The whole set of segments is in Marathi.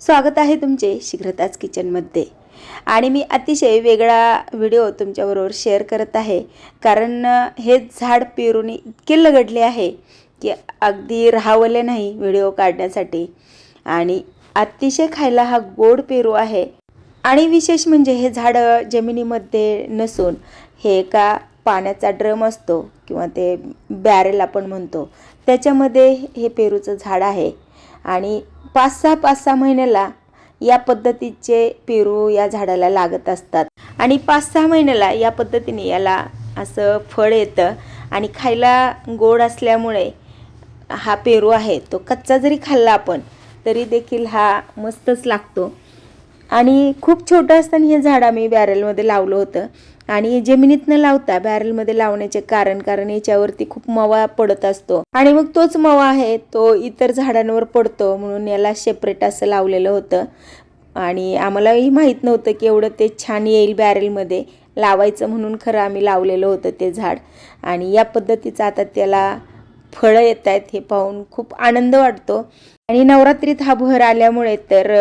स्वागत आहे तुमचे शीघ्रताच किचनमध्ये. आणि मी अतिशय वेगळा व्हिडिओ तुमच्याबरोबर शेअर करत आहे. कारण हे झाड पेरून इतके लगडले आहे की अगदी राहावले नाही व्हिडिओ काढण्यासाठी. आणि अतिशय खायला हा गोड पेरू आहे. आणि विशेष म्हणजे हे झाडं जमिनीमध्ये नसून हे एका पाण्याचा ड्रम असतो किंवा ते बॅरेल आपण म्हणतो. त्याच्यामध्ये हे पेरूचं झाड आहे. आणि पाच सहा पाच सहा महिन्याला या पद्धतीचे पेरू या झाडाला लागत असतात. आणि पाच सहा महिन्याला या पद्धतीने याला असं फळ येतं आणि खायला गोड असल्यामुळे हा पेरू आहे. तो कच्चा जरी खाल्ला आपण तरी देखील हा मस्तच लागतो. आणि खूप छोटं असताना हे झाड आम्ही बॅरलमध्ये लावलं होतं. आणि जमिनीत न लावता बॅरलमध्ये लावण्याचे कारण कारण याच्यावरती खूप मवा पडत असतो. आणि मग तोच मवा आहे तो इतर झाडांवर पडतो म्हणून याला सेपरेट असं लावलेलं होतं. आणि आम्हालाही माहीत नव्हतं की एवढं ते छान येईल बॅरलमध्ये लावायचं म्हणून खरं आम्ही लावलेलं होतं ते झाड. आणि या पद्धतीचं आता त्याला फळं येत आहेत हे पाहून खूप आनंद वाटतो. आणि नवरात्रीत हा भर आल्यामुळे तर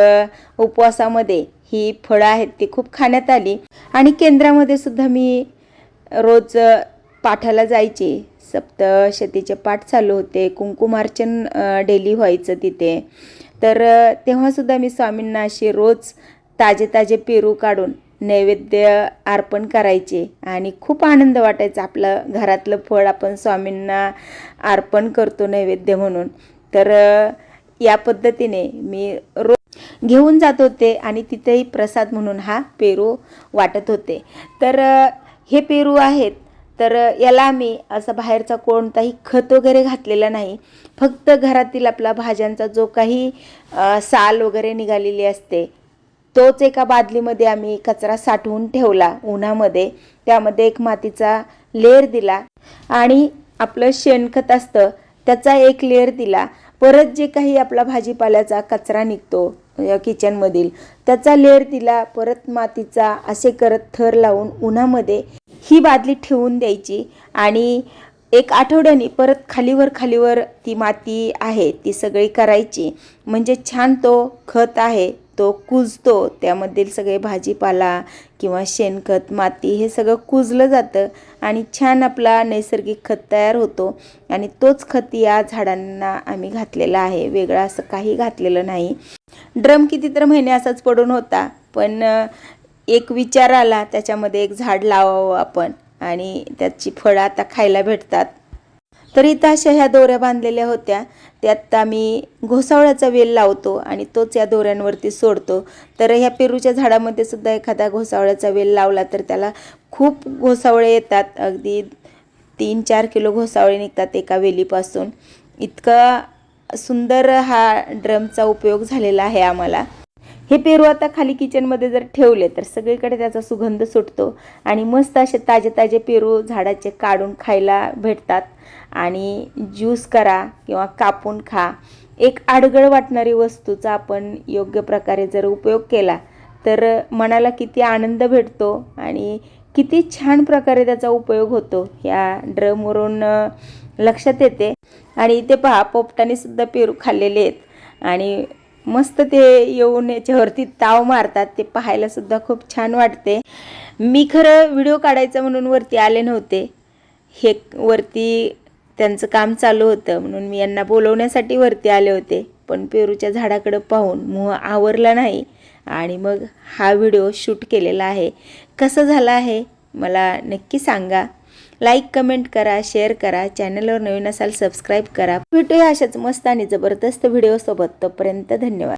उपवासामध्ये ही फळं आहेत ती खूप खाण्यात आली. आणि केंद्रामध्ये सुद्धा मी रोज पाठाला जायचे. सप्तशतीचे पाठ चालू होते. कुंकुमार्चन डेली व्हायचं तिथे. तर तेव्हासुद्धा मी स्वामींना अशी रोज ताजे ताजे पेरू काढून नैवेद्य अर्पण करायचे आणि खूप आनंद वाटायचा. आपलं घरातलं फळ आपण स्वामींना अर्पण करतो नैवेद्य म्हणून. तर या पद्धतीने मी रोज घेऊन जात होते आणि तिथेही प्रसाद म्हणून हा पेरू वाटत होते. तर हे पेरू आहेत. तर याला मी असं बाहेरचा कोणताही खत वगैरे घातलेला नाही. फक्त घरातील आपला भाज्यांचा जो काही साल वगैरे निघालेली असते तोच एका बादलीमध्ये आम्ही कचरा साठवून ठेवला उन्हामध्ये. त्यामध्ये एक मातीचा लेअर दिला आणि आपलं शेणखत असतं त्याचा एक लेअर दिला. परत जे काही आपला भाजीपाल्याचा कचरा निघतो या किचनमधील त्याचा लेअर दिला परत मातीचा असे करत थर लावून उन्हामध्ये ही बादली ठेवून द्यायची आणि एक आठवड्याने परत खालीवर खालीवर ती माती आहे ती सगळी करायची. म्हणजे छान तो खत आहे. तो कुजतो. त्यामधील सगळे भाजीपाला किंवा शेणखत माती हे सगळं कुजलं जातं आणि छान आपला नैसर्गिक खत तयार होतो. आणि तोच खत या झाडांना आम्ही घातलेला आहे. वेगळं असं काही घातलेलं नाही. ड्रम किती तर महिने असाच पडून होता पण एक विचार आला त्याच्यामध्ये एक झाड लावावं आपण. आणि त्याची फळं आता खायला भेटतात. तर इथं अशा ह्या दोऱ्या बांधलेल्या होत्या. त्यात आम्ही घोसावळ्याचा वेल लावतो आणि तोच या दोऱ्यांवरती सोडतो. तर ह्या पेरूच्या झाडामध्ये सुद्धा एखादा घोसावळ्याचा वेल लावला तर त्याला खूप घोसावळे येतात. अगदी तीन चार किलो घोसावळे निघतात एका वेलीपासून. इतका सुंदर हा ड्रमचा उपयोग झालेला आहे आम्हाला. हे पेरू आता खाली किचनमध्ये जर ठेवले तर सगळीकडे त्याचा सुगंध सुटतो. आणि मस्त असे ताजे ताजे पेरू झाडाचे काढून खायला भेटतात. आणि ज्यूस करा किंवा कापून खा. एक आडगळ वाटणारी वस्तूचा आपण योग्य प्रकारे जर उपयोग केला तर मनाला किती आनंद भेटतो आणि किती छान प्रकारे त्याचा उपयोग होतो या ड्रमवरून लक्षात येते. आणि इथे पहा पोपटाने सुद्धा पेरू खाल्लेले आहेत. आणि मस्त ते येऊन याच्यावरती ताव मारतात ते पाहायला सुद्धा खूप छान वाटते. मी खरं व्हिडिओ काढायचा म्हणून वरती आले नव्हते. हे वरती त्यांचं काम चालू होतं म्हणून मी यांना बोलवण्यासाठी वरती आले होते. पण पेरूच्या झाडाकडं पाहून मोह आवरला नाही आणि मग हा व्हिडिओ शूट केलेला आहे. कसं झालं आहे मला नक्की सांगा. लाईक कमेंट करा शेअर करा चॅनलवर नवीन असाल सबस्क्राईब करा. भेटूया अशाच मस्त आणि जबरदस्त व्हिडिओसोबत. तोपर्यंत धन्यवाद.